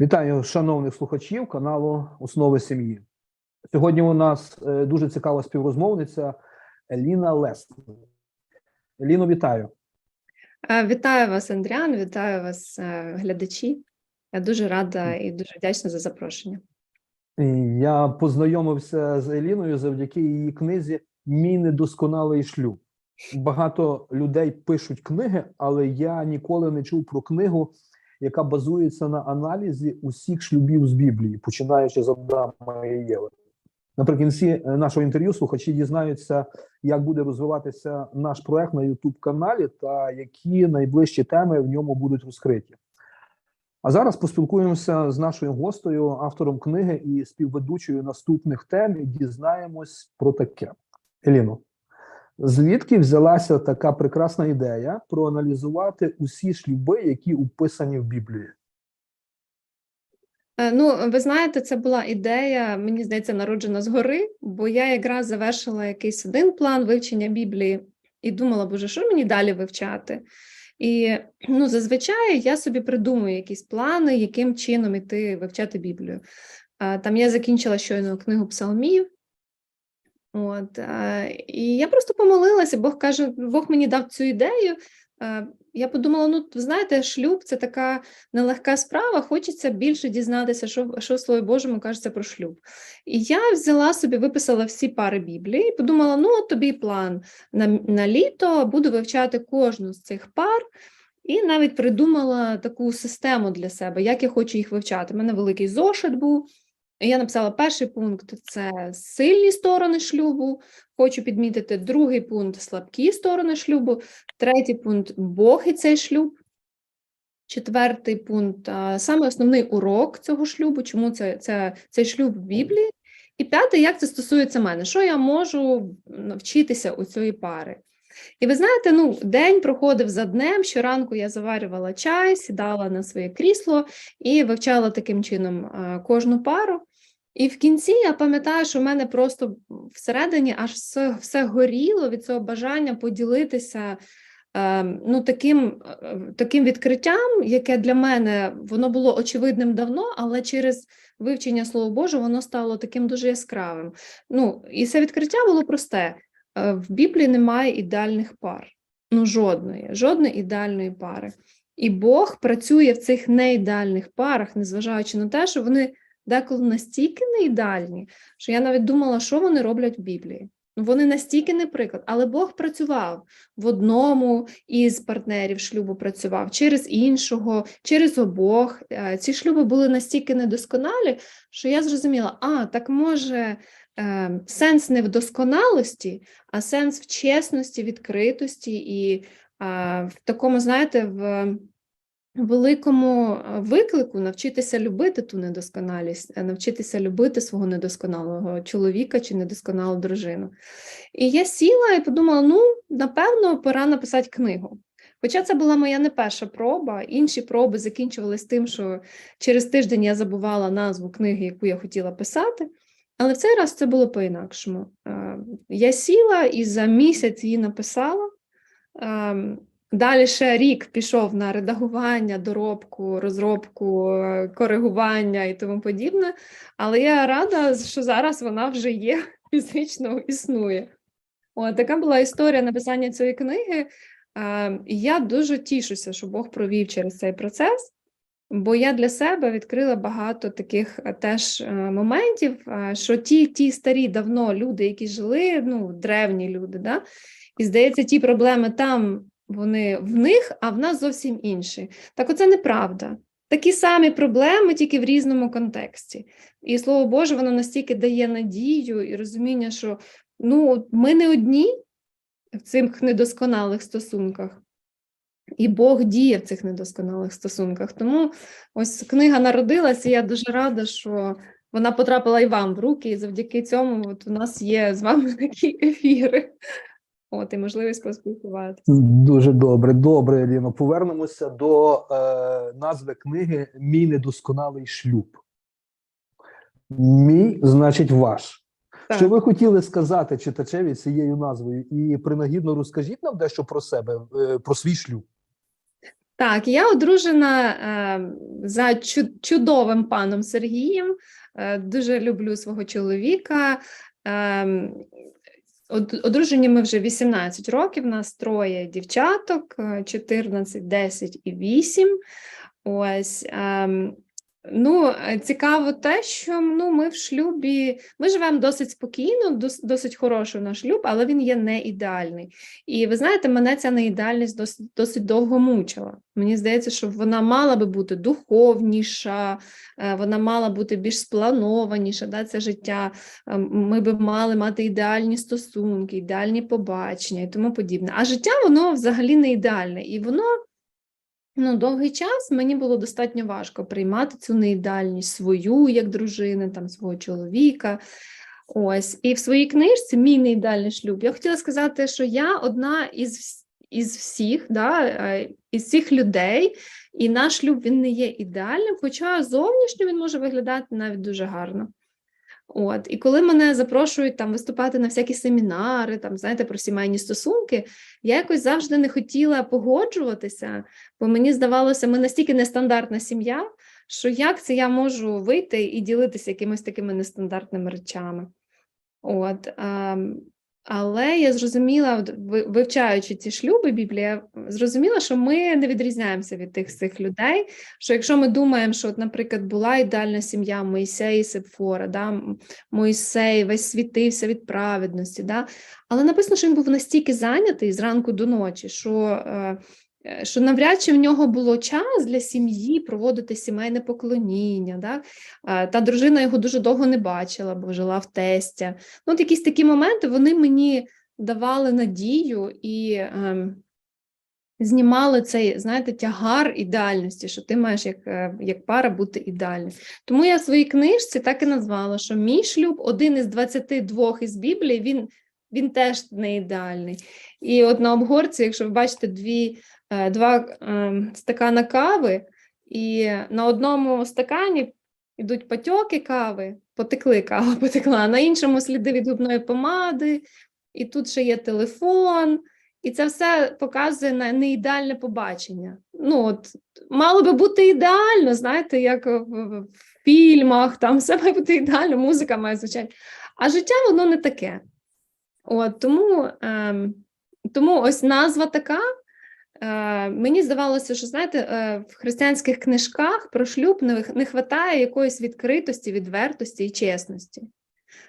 Вітаю шановних слухачів каналу Основи сім'ї. Сьогодні у нас е, дуже цікава співрозмовниця Еліна Лесна. Еліно, вітаю. Е, Вітаю вас, Андріан, вітаю вас, е, глядачі. Я дуже рада і дуже вдячна за запрошення. Я познайомився з Еліною завдяки її книзі Мій недосконалий шлюб. Багато людей пишуть книги, але я ніколи не чув про книгу, яка базується на аналізі усіх шлюбів з Біблії, починаючи з Адама і Єви. Наприкінці е, нашого інтерв'ю слухачі дізнаються, як буде розвиватися наш проект на youtube каналі та які найближчі теми в ньому будуть розкриті. А зараз поспілкуємося з нашою гостею, автором книги і співведучою наступних тем, і дізнаємось про таке. Еліно, звідки взялася така прекрасна ідея проаналізувати усі шлюби, які описані в Біблії? Е, Ну, ви знаєте, це була ідея, мені здається, народжена згори, бо я якраз завершила якийсь один план вивчення Біблії і думала, боже, що мені далі вивчати? І ну, зазвичай я собі придумую якісь плани, яким чином іти вивчати Біблію. Е, Там я закінчила щойно книгу псалмів. От, е, і я просто помолилася, Бог каже, Бог мені дав цю ідею. Е, Я подумала: ну, знаєте, шлюб це така нелегка справа, хочеться більше дізнатися, що, що в Божому кажеться про шлюб. І я взяла собі, виписала всі пари Біблії і подумала: ну, от тобі план на, на літо, буду вивчати кожну з цих пар. І навіть придумала таку систему для себе, як я хочу їх вивчати. У мене великий зошит був. Я написала перший пункт це сильні сторони шлюбу. Хочу підмітити другий пункт слабкі сторони шлюбу, третій пункт Бог і цей шлюб. Четвертий пункт саме основний урок цього шлюбу, чому це, це, цей шлюб в Біблії. І п'ятий, як це стосується мене, що я можу навчитися у цієї пари. І ви знаєте, ну, день проходив за днем. Щоранку я заварювала чай, сідала на своє крісло і вивчала таким чином кожну пару. І в кінці я пам'ятаю, що в мене просто всередині аж все, все горіло від цього бажання поділитися е, ну, таким, е, таким відкриттям, яке для мене воно було очевидним давно, але через вивчення Слова Божого воно стало таким дуже яскравим. Ну, і це відкриття було просте. Е, В Біблії немає ідеальних пар. Ну, жодної, жодної ідеальної пари. І Бог працює в цих неідеальних парах, незважаючи на те, що вони деколи настільки не ідеальні, що я навіть думала, що вони роблять в Біблії. Ну, Вони настільки не приклад, але Бог працював в одному із партнерів шлюбу працював, через іншого, через обох. Е, Ці шлюби були настільки недосконалі, що я зрозуміла, а так може е, сенс не в досконалості, а сенс в чесності, відкритості і в такому, знаєте, в великому е, виклику навчитися любити ту недосконалість, е, навчитися любити свого недосконалого чоловіка чи недосконалу дружину. І я сіла і подумала: ну, напевно, пора написати книгу. Хоча це була моя не перша проба, інші проби закінчувались тим, що через тиждень я забувала назву книги, яку я хотіла писати. Але в цей раз це було по-інакшому. Е, Я сіла і за місяць її написала. Далі ще рік пішов на редагування, доробку, розробку, коригування і тому подібне. Але я рада, що зараз вона вже є, фізично існує. От, така була історія написання цієї книги. І Я дуже тішуся, що Бог провів через цей процес, бо я для себе відкрила багато таких е, теж е, моментів, е, що ті, ті старі давно люди, які жили, ну, древні люди, да? і здається, ті проблеми там вони в них, а в нас зовсім інші. Так оце неправда. Такі самі проблеми, тільки в різному контексті. І слово Боже, воно настільки дає надію і розуміння, що ну, ми не одні в цих недосконалих стосунках. І Бог діє в цих недосконалих стосунках. Тому ось книга народилася, і я дуже рада, що вона потрапила і вам в руки, і завдяки цьому от у нас є з вами такі ефіри. От, і можливість поспілкуватися. Дуже добре, добре, Еліно. Повернемося до е, назви книги Мій недосконалий шлюб. Мій значить ваш. Так. Що ви хотіли сказати читачеві цією назвою? І принагідно розкажіть нам дещо про себе, е, про свій шлюб. Так, я одружена е, за чудовим паном Сергієм. Е, дуже люблю свого чоловіка. Е, одружені ми вже 18 років. У нас троє дівчаток: е, 14, 10 і 8. Ось. Ну, е, цікаво те, що ну, ми в шлюбі, ми живемо досить спокійно, досить хороший наш шлюб, але він є не ідеальний. І ви знаєте, мене ця неідеальність досить, досить довго мучила. Мені здається, що вона мала би бути духовніша, е, вона мала бути більш спланованіша, да, це життя. Е, Ми би мали мати ідеальні стосунки, ідеальні побачення і тому подібне. А життя воно взагалі не ідеальне. І воно ну, довгий час мені було достатньо важко приймати цю неідеальність свою як дружини, там, свого чоловіка. Ось, і в своїй книжці Мій неідеальний шлюб. Я хотіла сказати, що я одна із, із всіх, да, е, із всіх людей, і наш шлюб він не є ідеальним, хоча зовнішньо він може виглядати навіть дуже гарно. От, і коли мене запрошують там виступати на всякі семінари, там, знаєте, про сімейні стосунки, я якось завжди не хотіла погоджуватися, бо мені здавалося, ми настільки нестандартна сім'я, що як це я можу вийти і ділитися якимись такими нестандартними речами. От, ем, але я зрозуміла, ви- вивчаючи ці шлюби Біблія зрозуміла, що ми не відрізняємося від тих цих людей. Що якщо ми думаємо, що, от, наприклад, була ідеальна сім'я Моїсея і Сепфора, да, Моїсей весь світився від праведності, да, але написано, що він був настільки зайнятий зранку до ночі, що, е, що навряд чи в нього було час для сім'ї проводити сімейне поклоніння. Е, Та дружина його дуже довго не бачила, бо жила в тестя. Ну, от якісь такі моменти вони мені давали надію і ем, знімали цей, знаєте, тягар ідеальності, що ти маєш як, е, як пара бути ідеальним. Тому я в своїй книжці так і назвала, що мій шлюб один із 22 із Біблії, він, він теж не ідеальний. І от на обгорці, якщо ви бачите дві, е, два ем, стакана кави, і на одному стакані йдуть потьоки кави, потекли кава, потекла, на іншому сліди від губної помади, і тут ще є телефон, і це все показує на неідеальне побачення. Ну, от, мало би бути ідеально, знаєте, як в фільмах, там все має бути ідеально, музика має звучати. А життя воно не таке. От, тому, ем, тому ось назва така. Е, мені здавалося, що знаєте, е, в християнських книжках про шлюб не, вистачає якоїсь відкритості, відвертості і чесності.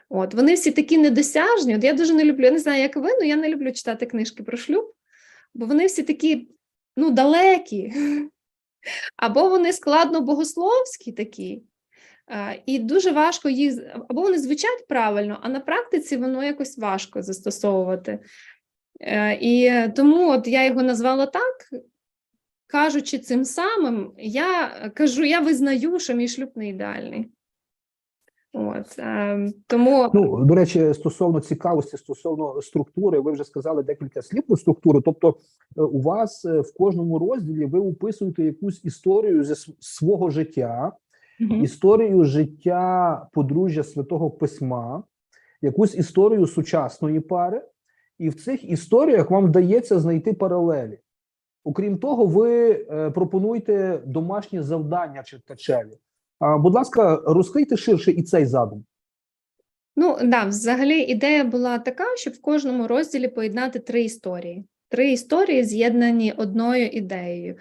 От, вони всі такі недосяжні. От я дуже не люблю, я не знаю, як ви, але я не люблю читати книжки про шлюб, бо вони всі такі ну, далекі, або вони складно богословські такі. Е, І дуже важко їх, або вони звучать правильно, а на практиці воно якось важко застосовувати. Е, І тому от я його назвала так, кажучи цим самим, я кажу, я визнаю, що мій шлюб не ідеальний. От, е, тому Ну, до речі, стосовно цікавості, стосовно структури, ви вже сказали декілька слів про структуру. Тобто, е, у вас в кожному розділі ви описуєте якусь історію зі свого життя, Мгм. історію життя подружжя святого письма, якусь історію сучасної пари, і в цих історіях вам вдається знайти паралелі. Окрім того, ви е, пропонуєте домашні завдання читачеві. Будь ласка, розкрийте ширше і цей задум. Ну, да, взагалі ідея була така, щоб в кожному розділі поєднати три історії. Три історії з'єднані одною ідеєю.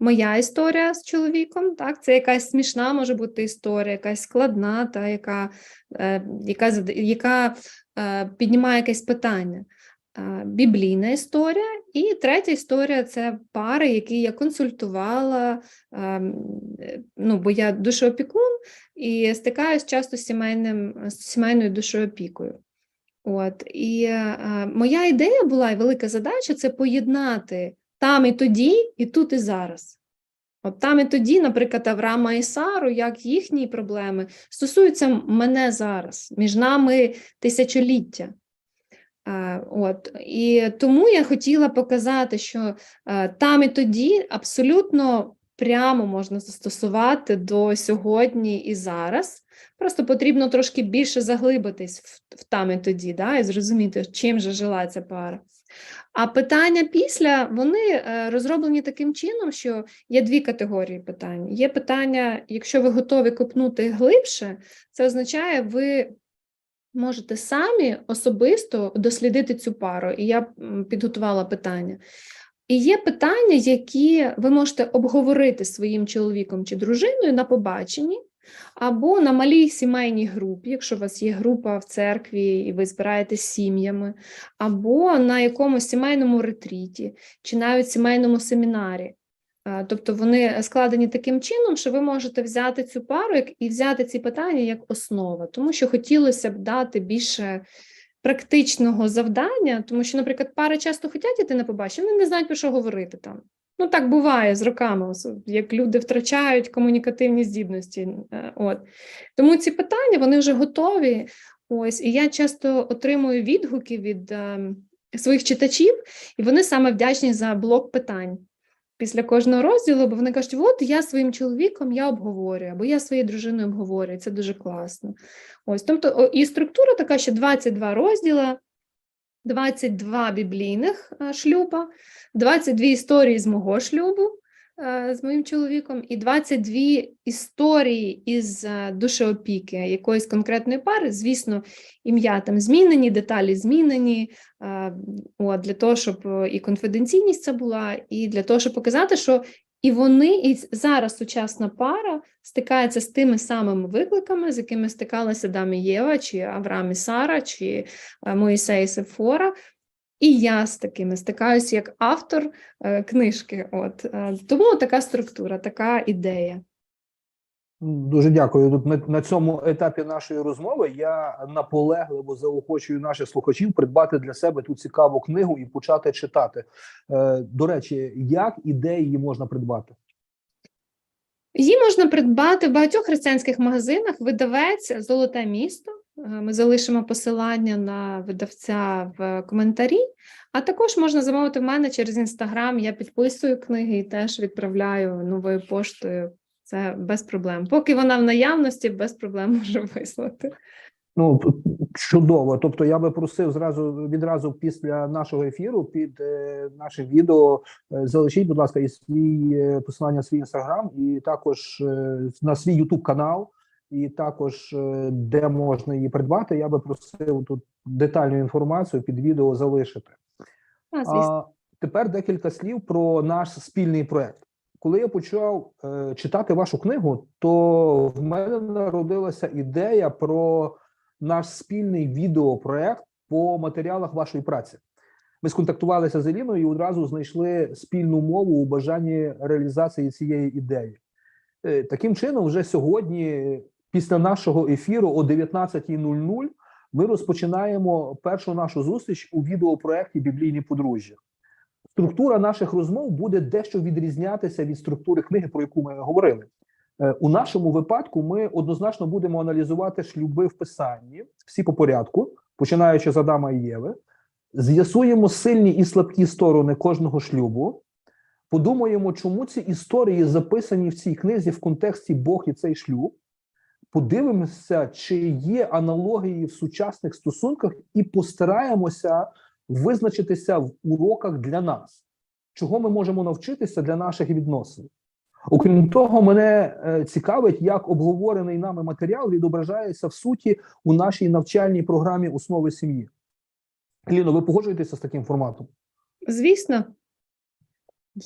Моя історія з чоловіком, так, це якась смішна може бути історія, якась складна, та яка, е, яка, яка е, піднімає якесь питання. Е, біблійна історія, і третя історія це пари, які я консультувала. е, Ну, бо я душоопікун, і стикаюсь часто з сімейним з сімейною душоопікою. От і е, моя ідея була і велика задача це поєднати там і тоді, і тут і зараз. От там і тоді, наприклад, Авраама і Сару, як їхні проблеми стосуються мене зараз, між нами тисячоліття. Е, От і тому я хотіла показати, що е, там і тоді абсолютно прямо можна застосувати до сьогодні і зараз. Просто потрібно трошки більше заглибитись в, там і тоді, да, і зрозуміти, чим же жила ця пара. А питання після вони е, розроблені таким чином, що є дві категорії питань. Є питання, якщо ви готові копнути глибше, це означає, ви можете самі особисто дослідити цю пару. І я підготувала питання. І є питання, які ви можете обговорити своїм чоловіком чи дружиною на побаченні, або на малій сімейній групі, якщо у вас є група в церкві і ви збираєтесь сім'ями, або на якомусь сімейному ретріті, чи навіть сімейному семінарі. Е, Тобто вони складені таким чином, що ви можете взяти цю пару і взяти ці питання як основа, тому що хотілося б дати більше практичного завдання, тому що, наприклад, пари часто хочуть іти на побачення, вони не знають про що говорити там. Ну так буває з роками, як люди втрачають комунікативні здібності. е, От тому ці питання вони вже готові. Ось і я часто отримую відгуки від е, своїх читачів, і вони саме вдячні за блок питань після кожного розділу, бо вони кажуть, от я своїм чоловіком я обговорюю, або я своєю дружиною обговорюю. Це дуже класно. Ось, тобто, і структура така, що 22 розділа, 22 біблійних е, шлюба, 22 історії з мого шлюбу з моїм чоловіком, і 22 історії із е, душеопіки якоїсь конкретної пари. Звісно, ім'я там змінені, деталі змінені. е, От, для того, щоб е, і конфіденційність це була, і для того, щоб показати, що і вони, і зараз сучасна пара стикається з тими самими викликами, з якими стикалися Адам і Єва, чи Авраам і Сара, чи е, Моїсей і Сефора. І я з такими стикаюся як автор е, книжки. От е, тому така структура, така ідея. Дуже дякую. Тут на, на цьому етапі нашої розмови я наполегливо заохочую наших слухачів придбати для себе ту цікаву книгу і почати читати. Е, до речі, як і де її можна придбати? Її можна придбати в багатьох християнських магазинах. Видавець Золоте місто. Е, Ми залишимо посилання на видавця в коментарі. А також можна замовити в мене через інстаграм. Я підписую книги і теж відправляю новою поштою. Це без проблем. Поки вона в наявності, без проблем можу вислати. Ну чудово. Тобто, я би просив зразу відразу після нашого ефіру під е, нашим відео е, залишіть, будь ласка, і свій е, посилання свій інстаграм, і також е, на свій Ютуб канал, і також е, де можна її придбати. Я би просив тут детальну інформацію під відео залишити. А. А тепер декілька слів про наш спільний проект. Коли я почав е, читати вашу книгу, то в мене народилася ідея про наш спільний відеопроект по матеріалах вашої праці. Ми сконтактувалися з Еліною і одразу знайшли спільну мову у бажанні реалізації цієї ідеї. Е, таким чином, вже сьогодні, після нашого ефіру о 19.00, ми розпочинаємо першу нашу зустріч у відеопроекті Біблійні подружжя. Структура наших розмов буде дещо відрізнятися від структури книги, про яку ми говорили. Е, У нашому випадку ми однозначно будемо аналізувати шлюби в писанні, всі по порядку, починаючи з Адама і Єви, з'ясуємо сильні і слабкі сторони кожного шлюбу, подумаємо, чому ці історії записані в цій книзі в контексті Бог і цей шлюб. Подивимося, чи є аналогії в сучасних стосунках, і постараємося визначитися в уроках для нас, чого ми можемо навчитися для наших відносин. Окрім того, мене е, цікавить, як обговорений нами матеріал відображається в суті у нашій навчальній програмі основи сім'ї. Ліно, ви погоджуєтеся з таким форматом? Звісно.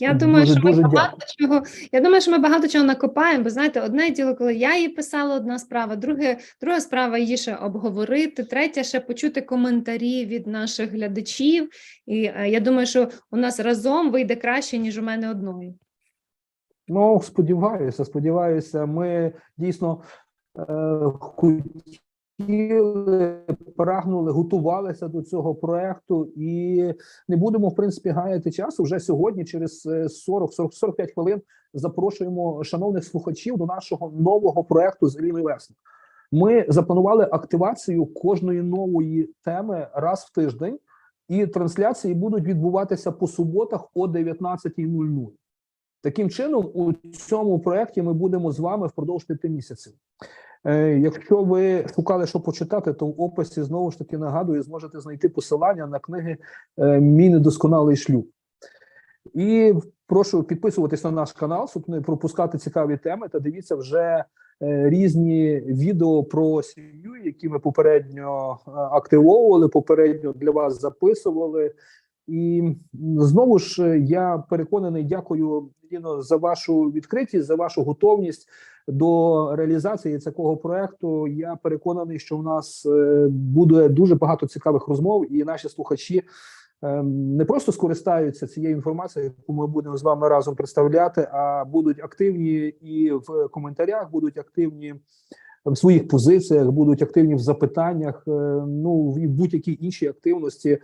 Я Дуже- думаю, що ми дуже багато чого. Я думаю, що ми багато чого накопаємо, бо знаєте, одне діло, коли я її писала, одна справа, друге, друга справа її ще обговорити, третя ще почути коментарі від наших глядачів. І е, я думаю, що у нас разом вийде краще, ніж у мене одної. Ну, сподіваюся, сподіваюся, ми дійсно е, хотіли, прагнули, готувалися до цього проекту і не будемо, в принципі, гаяти часу. Вже сьогодні, через е, 40-45 хвилин, запрошуємо шановних слухачів до нашого нового проекту з Еліною Лесник. Ми запланували активацію кожної нової теми раз в тиждень, і трансляції будуть відбуватися по суботах о 19.00. Таким чином, у цьому проєкті ми будемо з вами впродовж п'яти місяців. Е, Якщо ви шукали, що почитати, то в описі знову ж таки нагадую, зможете знайти посилання на книги е, Мій недосконалий шлюб. І прошу підписуватись на наш канал, щоб не пропускати цікаві теми та дивіться вже е, різні відео про сім'ю, які ми попередньо активовували, попередньо для вас записували. І знову ж е, я переконаний, дякую Ліно за вашу відкритість, за вашу готовність до реалізації такого проекту. Я переконаний, що в нас е, буде дуже багато цікавих розмов, і наші слухачі ем, не просто скористаються цією інформацією, яку ми будемо з вами разом представляти, а будуть активні і в коментарях, будуть активні в своїх позиціях, будуть активні в запитаннях, е, ну і в будь-якій іншій активності.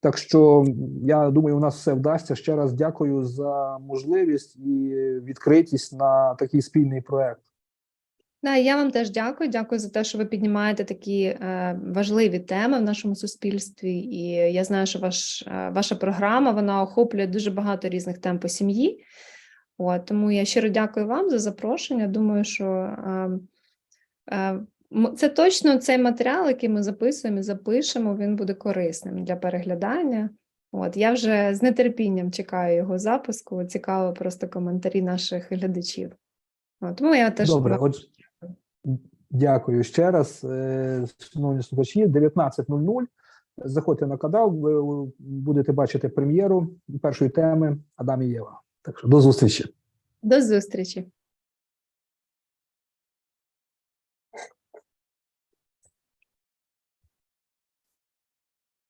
Так що я думаю, у нас все вдасться. Ще раз дякую за можливість і відкритість на такий спільний проект. Да, я вам теж дякую. Дякую за те, що ви піднімаєте такі е, важливі теми в нашому суспільстві. І я знаю, що ваш, е, ваша програма вона охоплює дуже багато різних тем по сім'ї. От, тому я щиро дякую вам за запрошення. Думаю, що е, е, це точно цей матеріал, який ми записуємо і запишемо, він буде корисним для переглядання. От, я вже з нетерпінням чекаю його запуску. Цікаво просто коментарі наших глядачів. От, тому я теж Добре, вам отже, дякую ще раз, Е, шановні слухачі. 19.00. Заходьте на канал, ви будете бачити прем'єру першої теми Адам і Єва. Так що до зустрічі. До зустрічі.